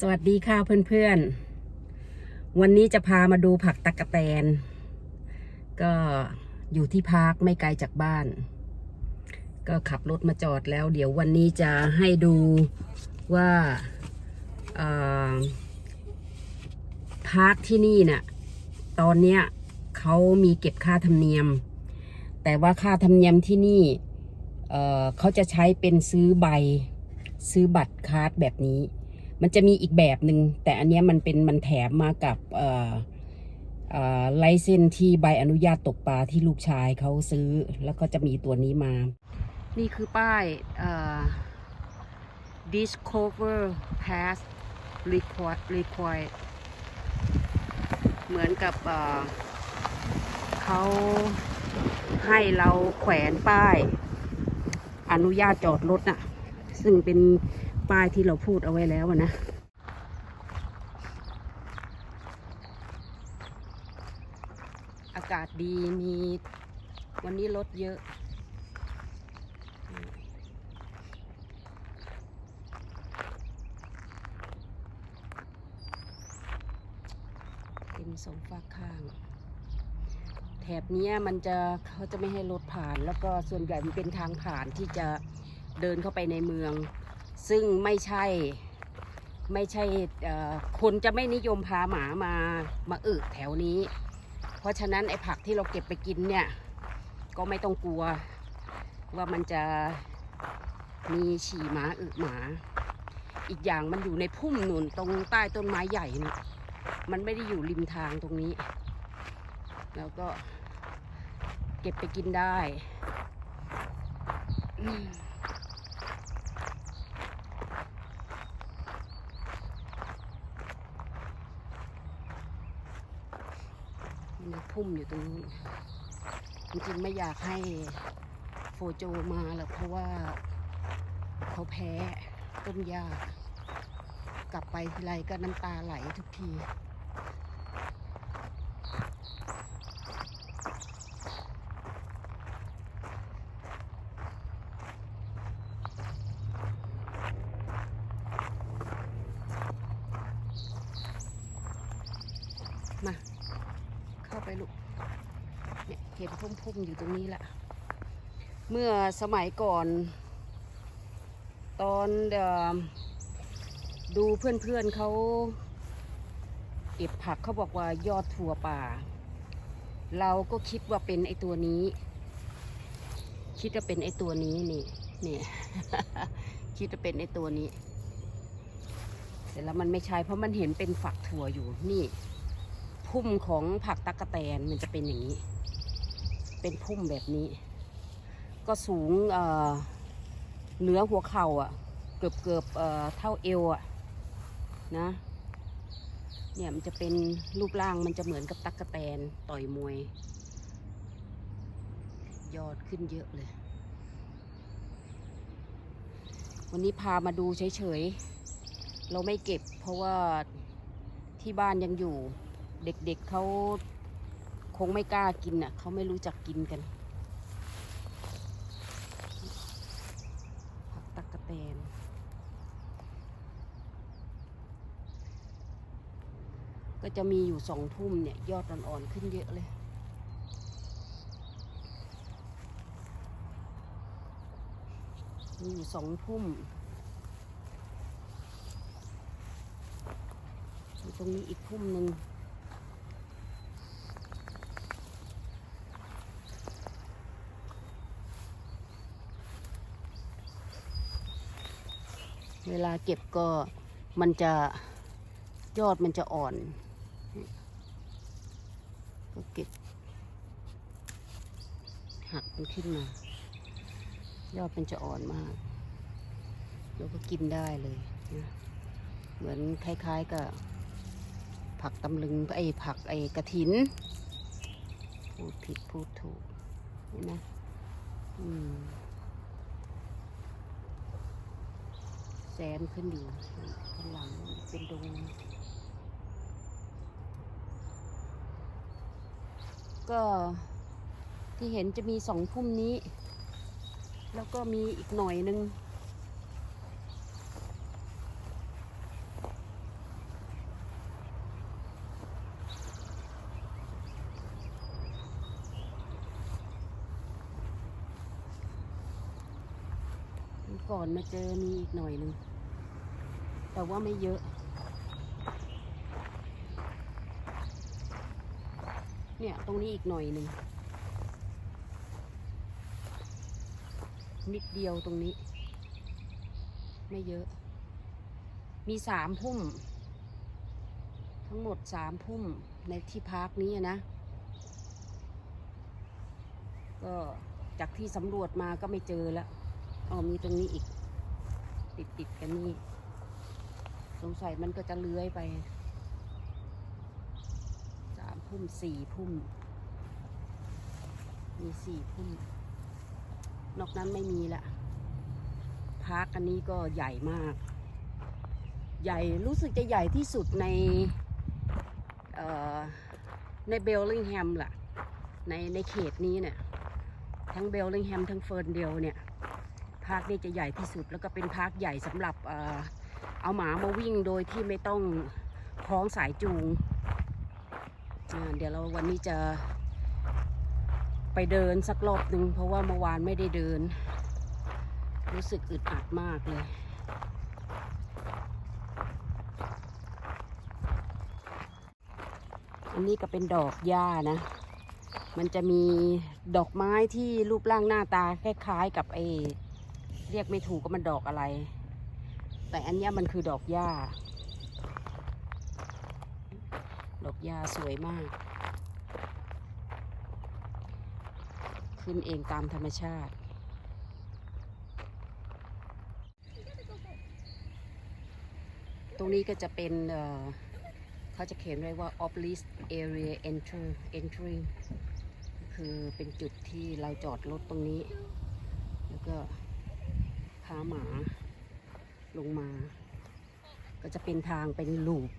สวัสดีค่ะเพื่อนๆ วันนี้จะพามาดูผักตะกะแตน ก็อยู่ที่พักไม่ไกลจากบ้าน ก็ขับรถมาจอดแล้ว เดี๋ยววันนี้จะให้ดูว่าพักที่นี่น่ะ ตอนเนี้ยเขามีเก็บค่าธรรมเนียม แต่ว่าค่าธรรมเนียมที่นี่เเขาจะใช้เป็นซื้อใบ ซื้อบัตรคาร์ดแบบนี้ มันจะมีอีกแบบหนึ่งแต่อันนี้มันเป็นมันแถมมากับไลเซนที่ใบอนุญาตตกปลาที่ลูกชายเขาซื้อแล้วก็จะมีตัวนี้มา นี่คือป้าย discover pass required required เหมือนกับเเขาให้เราแขวนป้าย อนุญาตจอดรถน่ะ ซึ่งเป็น ป้ายที่เราพูดเอาไว้แล้วนะอากาศดีมีวันนี้รถเยอะเป็นสองฝากข้าง แถบนี้มันจะเขาจะไม่ให้รถผ่าน แล้วก็ส่วนใหญ่มันเป็นทางผ่านที่จะเดินเข้าไปในเมือง ซึ่งไม่ใช่ไม่ใช่คนจะไม่นิยมพาหมามามาอึแถวนี้ เพราะฉะนั้นไอ้ผักที่เราเก็บไปกินเนี่ย ก็ไม่ต้องกลัว ว่ามันจะมีฉี่หมาอึหมา อีกอย่างมันอยู่ในพุ่มหนุนตรงใต้ต้นไม้ใหญ่นะมันไม่ได้อยู่ริมทางตรงนี้ แล้วก็เก็บไปกินได้อื มีพุ่มอยู่ตรงนู้นจริงๆไม่อยากให้โฟโจมาหรอกเพราะว่าเขาแพ้ต้นหญ้ากลับไปทีไรก็น้ำตาไหลทุกทีมา เข้าไปลูกเนี่ยเห็นพุ่มๆอยู่ตรงนี้แหละ เมื่อสมัยก่อน ตอนเอ่อดูเพื่อนๆเขาเก็บผักเขาบอกว่ายอดถั่วป่า เราก็คิดว่าเป็นไอตัวนี้ คิดว่าเป็นไอตัวนี้นี่นี่ คิดว่าเป็นไอตัวนี้แต่แล้วมันไม่ใช่เพราะมันเห็นเป็นฝักถั่วอยู่นี่ พุ่มของผักตะกะแตนมันจะเป็นอย่างนี้ เป็นพุ่มแบบนี้ ก็สูงเเหนือหัวเข่าอะ เกือบเกือบเท่าเอวอะนะเนี่ยมันจะเป็นรูปร่างมันจะเหมือนกับตักกะแตนต่อยมวย ยอดขึ้นเยอะเลย วันนี้พามาดูเฉยๆ เราไม่เก็บเพราะว่าที่บ้านยังอยู่ เด็กๆเเขาคงไม่กล้ากินอะเขาไม่รู้จักกินกัน ผักตะกะแตนก็จะมีอยู่สองทุ่มเนี่ย ยอดอ่อนๆขึ้นเยอะเลยมีอยู่สองทุ่มตรงนี้อีกพุ่มหนึ่ง เวลาเก็บก็มันจะยอดมันจะอ่อน ก็เก็บ หักมันขึ้นมา ยอดมันจะอ่อนมาก แล้วก็กินได้เลยนะเหมือนคล้ายๆกับผักตำลึงไอ้ผักไอ้กระถิน พูดผิดพูดถูกเห็นไหมอืม นขึ้นอยู่ข้างหลังเป็นดงก็ที่เห็นจะมีสองพุ่มนี้ แล้วก็มีอีกหน่อยหนึ่งก่อนมาเจอมีอีกหน่อยหนึ่ง แต่ว่าไม่เยอะ เนี่ยตรงนี้อีกหน่อยหนึ่งนิดเดียวตรงนี้ ไม่เยอะ มีสามพุ่ม ทั้งหมดสามพุ่มในที่พักนี้นะ ก็จากที่สำรวจมาก็ไม่เจอแล้วอ๋อมีตรงนี้อีก ติดติดๆกันนี่ สงสัยมันก็จะเลื้อยไปสามพุ่มสี่พุ่ม มีสี่พุ่ม นอกนั้นไม่มีละพาร์คอันนี้ก็ใหญ่มาก ใหญ่รู้สึกจะใหญ่ที่สุดในในเบลลิงแฮมล่ะ ในในเขตนี้เนี่ย ทั้งเบลลิงแฮมทั้งเฟิร์นเดลเนี่ยพาร์คนี้จะใหญ่ที่สุดแล้วก็เป็นพาร์คใหญ่สำหรับ เอาหมามาวิ่งโดยที่ไม่ต้องคล้องสายจูง เดี๋ยวเราวันนี้จะไปเดินสักรอบหนึ่งเพราะว่าเมื่อวานไม่ได้เดิน รู้สึกอึดอัดมากเลยอันนี้ก็เป็นดอกหญ้านะ มันจะมีดอกไม้ที่รูปร่างหน้าตาคล้ายๆกับไอเรียกไม่ถูกก็มันดอกอะไร แต่อันนี้มันคือดอกหญ้า ดอกหญ้าสวยมาก ขึ้นเองตามธรรมชาติ ตรงนี้ก็จะเป็นเอ่อเขาจะเขียนไว้ว่า off list area enter entry คือเป็นจุดที่เราจอดรถตรงนี้ แล้วก็พาหมา ลงมา ก็จะเป็นทางเป็นลูป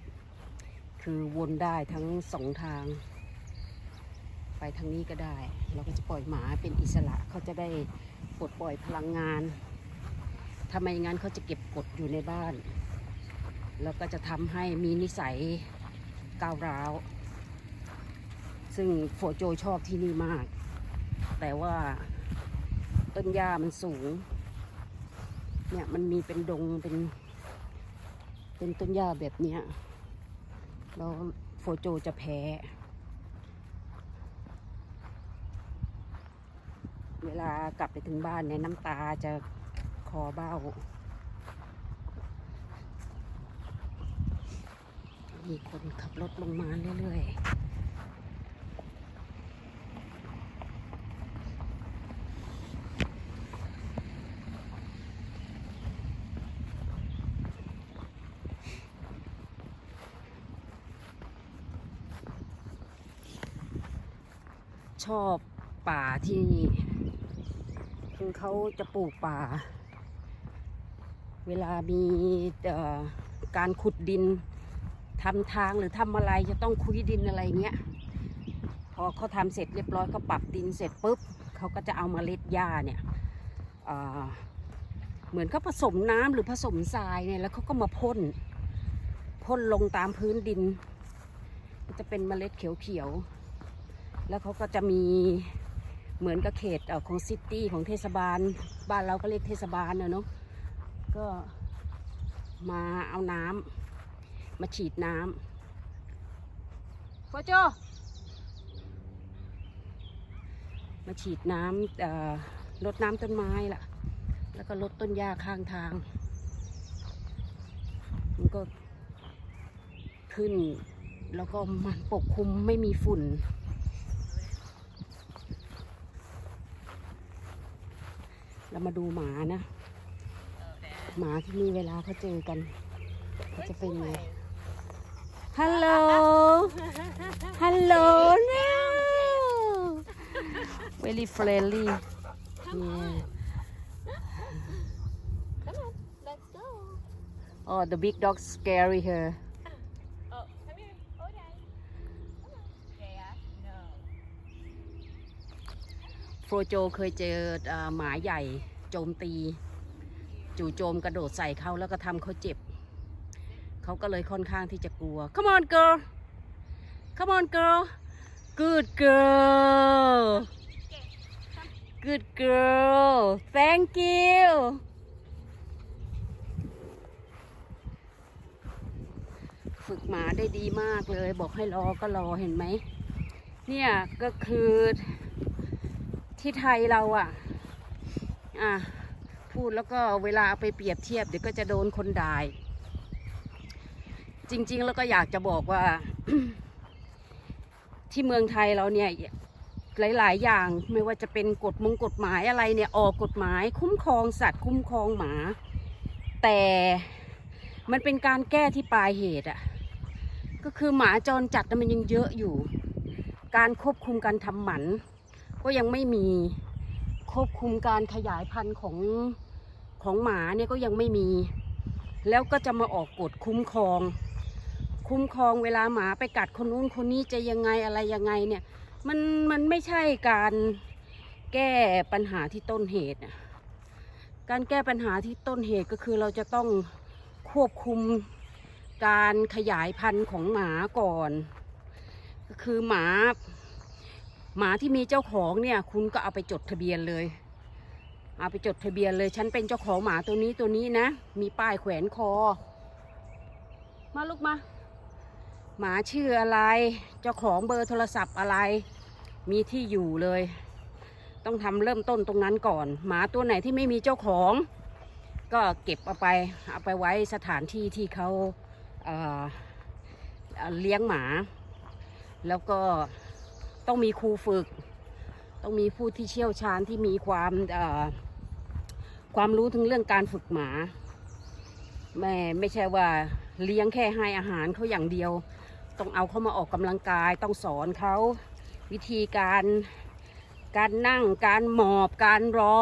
คือวนได้ทั้งสองทาง ไปทางนี้ก็ได้ เราก็จะปล่อยหมาเป็นอิสระเขาจะได้ปลดปล่อยพลังงานถ้าไม่งั้นเขาจะเก็บกดอยู่ในบ้าน แล้วก็จะทำให้มีนิสัยก้าวร้าว ซึ่งโฟโจชอบที่นี่มาก แต่ว่าต้นหญ้ามันสูง เนี่ยมันมีเป็นดงเป็น เป็นต้นหญ้าแบบเนี้ยแล้วโฟโจจะแพ้เวลากลับไปถึงบ้านเนี่ยน้ำตาจะคอเบ้า มีคนขับรถลงมาเรื่อยๆ อบป่าที่นี่ คือเขาจะปลูกป่า เวลามีการขุดดินทำทางหรือทำอะไรจะต้องคุยดินอะไรเงี้ย พอเขาทำเสร็จเรียบร้อยเขาปรับดินเสร็จปุ๊บเขาก็จะเอามาเล็ดหญ้าเนี่ยเหมือนเขาผสมน้ำหรือผสมทรายเนี่ยแล้วเขาก็มาพ่นพ่นลงตามพื้นดินมันจะเป็นเมล็ดเขียวๆ แล้วเขาก็จะมีเหมือนกับเขตของซิตี้ของเทศบาล บ้านเราก็เรียกเทศบาลเนอะนาะก็มาเอาน้ำมาฉีดน้ำโฟโจมาฉีดน้ำลดน้ำต้นไม้ล่ะ แล้วก็ลดต้นหญ้าข้างทาง มันก็ขึ้น แล้วก็มันปกคลุมไม่มีฝุ่น เรามาดูหมานะ หมาที่นี่เวลาเขาเจอกันเขาจะเป็นไงฮัลโหล ฮัลโหล no very friendly yeah Come on, let's go. oh the big dog scary her รโจเคยเจอหมาใหญ่โจมตี จู่โจมกระโดดใส่เขาแล้วก็ทำเขาเจ็บ เขาก็เลยค่อนข้างที่จะกลัว come on girl come on girl good girl good girl thank you ฝึกหมาได้ดีมากเลย บอกให้รอก็รอเห็นไหม เนี่ยก็คือ ที่ไทยเราอะอะพูดแล้วก็เวลาเอาไปเปรียบเทียบเดี๋ยวก็จะโดนคนด่าจริง ๆ แล้วก็อยากจะบอกว่า ที่เมืองไทยเราเนี่ยหลาย ๆ อย่างไม่ว่าจะเป็นกฎมงกฎหมายอะไรเนี่ยออกกฎหมาย คุ้มครองสัตว์ คุ้มครองหมา แต่มันเป็นการแก้ที่ปลายเหตุอะก็คือหมาจรจัดมันยังเยอะอยู่ การควบคุมการทำหมัน ก็ยังไม่มีควบคุมการขยายพันธุ์ของของหมาเนี่ยก็ยังไม่มี แล้วก็จะมาออกกฎคุ้มครอง คุ้มครองเวลาหมาไปกัดคนนู้นคนนี้จะยังไงอะไรยังไงเนี่ยมันมันไม่ใช่การแก้ปัญหาที่ต้นเหตุการแก้ปัญหาที่ต้นเหตุก็คือเราจะต้องควบคุมการขยายพันธุ์ของหมาก่อน ก็คือหมา หมาที่มีเจ้าของเนี่ย คุณก็เอาไปจดทะเบียนเลย เอาไปจดทะเบียนเลย ฉันเป็นเจ้าของหมาตัวนี้ตัวนี้นะ มีป้ายแขวนคอ มาลูกมา หมาชื่ออะไร เจ้าของเบอร์โทรศัพท์อะไร มีที่อยู่เลย ต้องทำเริ่มต้นตรงนั้นก่อน หมาตัวไหนที่ไม่มีเจ้าของ ก็เก็บเอาไป เอาไปไว้สถานที่ที่เขาเเลี้ยงหมา แล้วก็ ต้องมีครูฝึก ต้องมีผู้ที่เชี่ยวชาญที่มีความความรู้ถึงเรื่องการฝึกหมาไม่ไม่ใช่ว่าเลี้ยงแค่ให้อาหารเขาอย่างเดียว ต้องเอาเขามาออกกำลังกาย ต้องสอนเขาวิธีการการนั่งการหมอบการรอ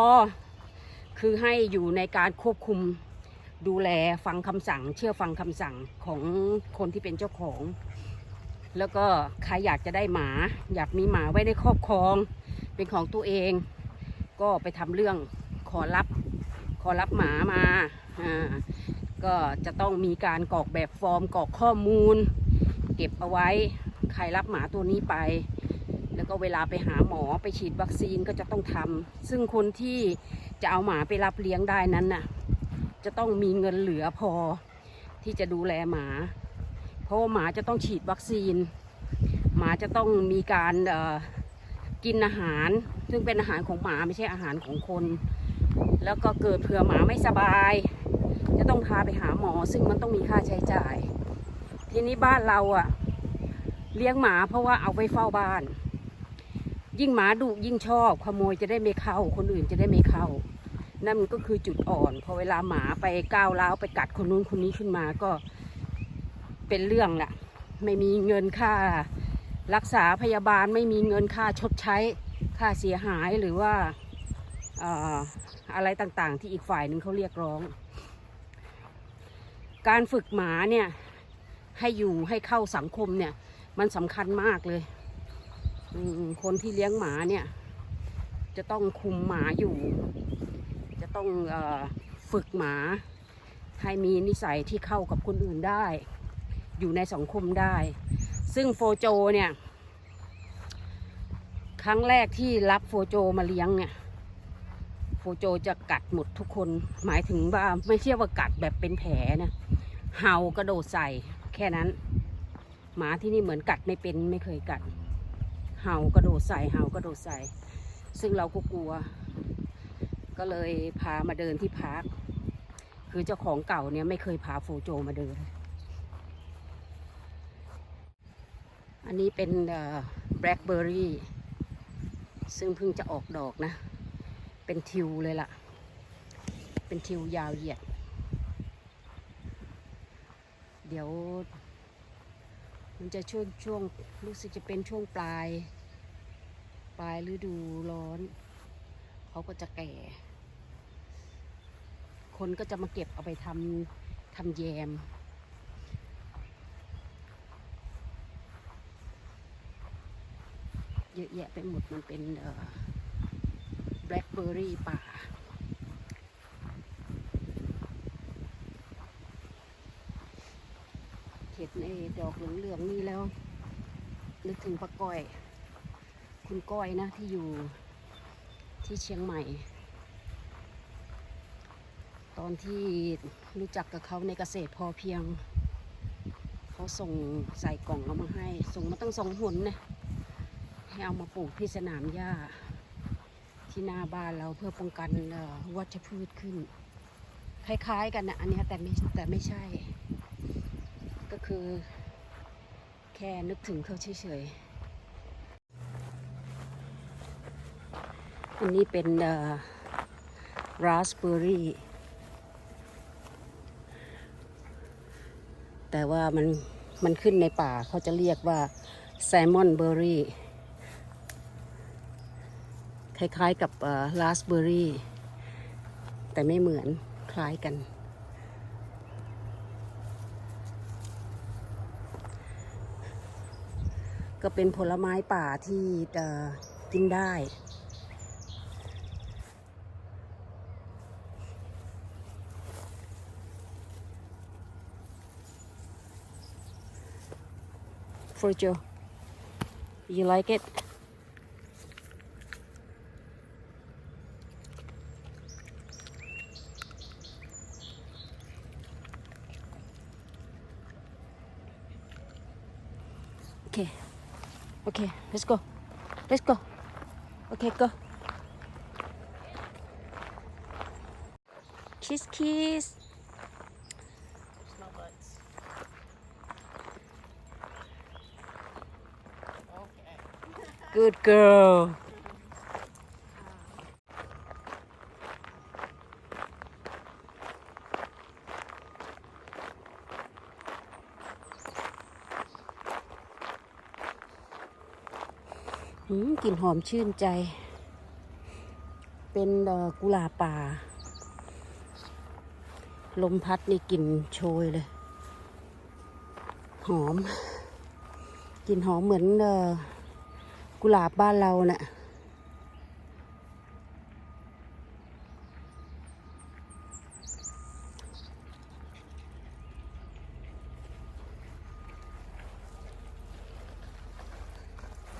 คือให้อยู่ในการควบคุมดูแลฟังคำสั่ง เชื่อฟังคำสั่งของคนที่เป็นเจ้าของ แล้วก็ใครอยากจะได้หมา อยากมีหมาไว้ในครอบครอง เป็นของตัวเอง ก็ไปทำเรื่องขอรับ ขอรับหมามาอ่าก็จะต้องมีการกรอกแบบฟอร์มกรอกข้อมูล เก็บเอาไว้ ใครรับหมาตัวนี้ไป แล้วก็เวลาไปหาหมอไปฉีดวัคซีนก็จะต้องทำซึ่งคนที่จะเอาหมาไปรับเลี้ยงได้นั้นน่ะจะต้องมีเงินเหลือพอที่จะดูแลหมา ราะว่าหมาจะต้องฉีดวัคซีน หมาจะต้องมีการกินอาหาร ซึ่งเป็นอาหารของหมาไม่ใช่อาหารของคน แล้วก็เกิดเผื่อหมาไม่สบาย จะต้องพาไปหาหมอ ซึ่งมันต้องมีค่าใช้จ่าย ทีนี้บ้านเราอะเลี้ยงหมาเพราะว่าเอาไว้เฝ้าบ้าน ยิ่งหมาดุยิ่งชอบ ขโมยจะได้ไม่เข้า คนอื่นจะได้ไม่เข้า นั่นมันก็คือจุดอ่อน พอเวลาหมาไปก้าวร้าวไปกัดคนนู้นคนนี้ขึ้นมาก็ เป็นเรื่องแหละไม่มีเงินค่ารักษาพยาบาลไม่มีเงินค่าชดใช้ค่าเสียหายหรือว่าอะไรต่างๆ ที่อีกฝ่ายหนึ่งเขาเรียกร้อง การฝึกหมาเนี่ยให้อยู่ให้เข้าสังคมเนี่ยมันสำคัญมากเลย คนที่เลี้ยงหมาเนี่ยจะต้องคุมหมาอยู่ จะต้องอฝึกหมาให้มีนิสัยที่เข้ากับคนอื่นได้ อยู่ในสังคมได้ ซึ่งโฟโจเนี่ย ครั้งแรกที่รับโฟโจมาเลี้ยงเนี่ยโฟโจจะกัดหมดทุกคน หมายถึงว่าไม่เชื่อว่ากัดแบบเป็นแผลนะเห่ากระโดดใส่แค่นั้น หมาที่นี่เหมือนกัดไม่เป็นไม่เคยกัด เห่ากระโดดใส่เห่ากระโดดใส่ ซึ่งเราก็กลัว ก็เลยพามาเดินที่พาร์คคือเจ้าของเก่าเนี่ยไม่เคยพาโฟโจมาเดิน อันนี้เป็นแบล็คเบอร์รี่ซึ่งเพิ่งจะออกดอกนะ เป็นทิวเลยล่ะ เป็นทิวยาวเหยียด เดี๋ยว มันจะช่วงช่วงรู้สึกจะเป็นช่วงปลาย ปลายฤดูร้อน เขาก็จะแก่ คนก็จะมาเก็บเอาไปทำทำแยม เยอะแยะไปหมดมันเป็นแบล็คเบอร์รี่ป่า เห็ดในดอกเหลืองๆนี่แล้ว นึกถึงป้าก้อย คุณก้อยนะที่อยู่ที่เชียงใหม่ ตอนที่รู้จักกับเขาในเกษตรพอเพียง เขาส่งใส่กล่องเอามาให้ ส่งมาตั้งสองหนเนะ ให้เอามาปลูกที่สนามหญ้า ที่หน้าบ้านเราเพื่อป้องกันวัชพืชขึ้น คล้ายๆกันนะอันนี้แต่ไม่แต่ไม่ใช่ ก็คือ แค่นึกถึงเขาเฉยๆ อันนี้เป็นราสเบอร์รี่อ raspberry แต่ว่ามันมันขึ้นในป่าเขาจะเรียกว่าแซลมอนเบอร์รี่ คล้ายๆกับราสเบอร์รี่ แต่ไม่เหมือนคล้ายกัน ก็เป็นผลไม้ป่าที่กินได้ for Joe. You like it? Okay, let's go. Let's go. Okay, go. Kiss, kiss. Smell butts. Okay. Good girl. กลิ่นหอมชื่นใจ เป็นกุหลาบป่า ลมพัดนี่กลิ่นโชยเลย หอม กลิ่นหอมเหมือนกุหลาบบ้านเราเนะ่ะ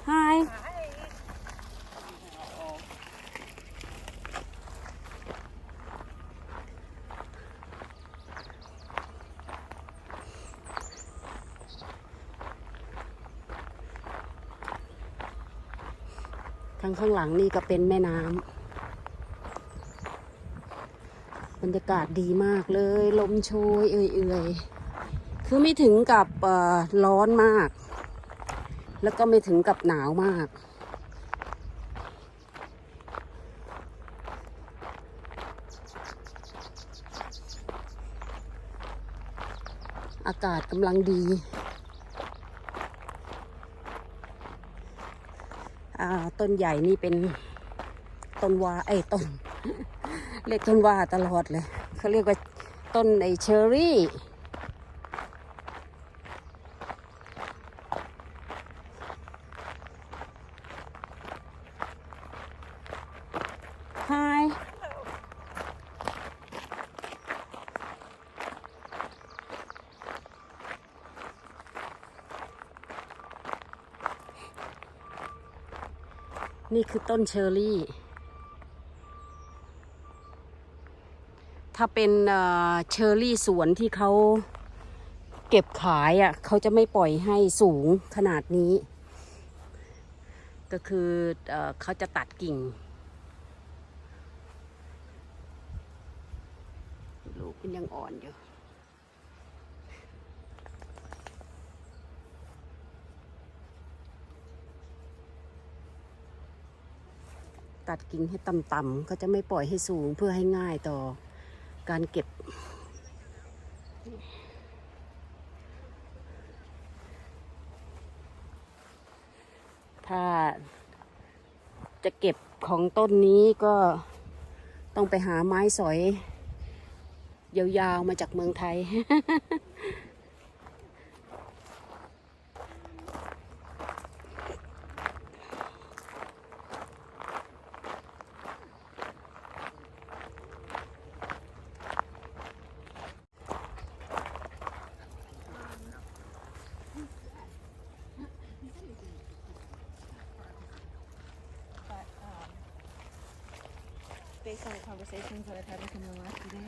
ฮาย ทางข้างหลังนี่ก็เป็นแม่น้ำบรรยากาศดีมากเลย ลมโชยเอื่อยๆ คือไม่ถึงกับร้อนมาก แล้วก็ไม่ถึงกับหนาวมากอากาศกำลังดี อ่า ต้นใหญ่นี่เป็นต้นวาไอ้ยต้น เรียกต้นวาตลอดเลย เขาเรียกว่าต้นไอเชอรี่ Hi นี่ คือต้นเชอร์รี่ ถ้าเป็นเชอร์รี่สวนที่เขาเก็บขายอะเขาจะไม่ปล่อยให้สูงขนาดนี้ ก็คือเอเขาจะตัดกิ่ง ลูกมันยังอ่อนอยู่ ตัดกิ่งให้ต่ำๆก็จะไม่ปล่อยให้สูงเพื่อให้ง่ายต่อการเก็บ ถ้าจะเก็บของต้นนี้ก็ต้องไปหาไม้สอย ยาวๆมาจากเมืองไทย Sen zaletleri tanımak gibi.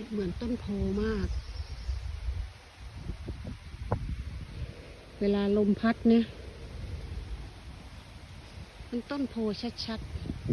ิดเหมือนต้นโพมาก เวลาลมพัดเนี่ย มันต้นโพชัดๆ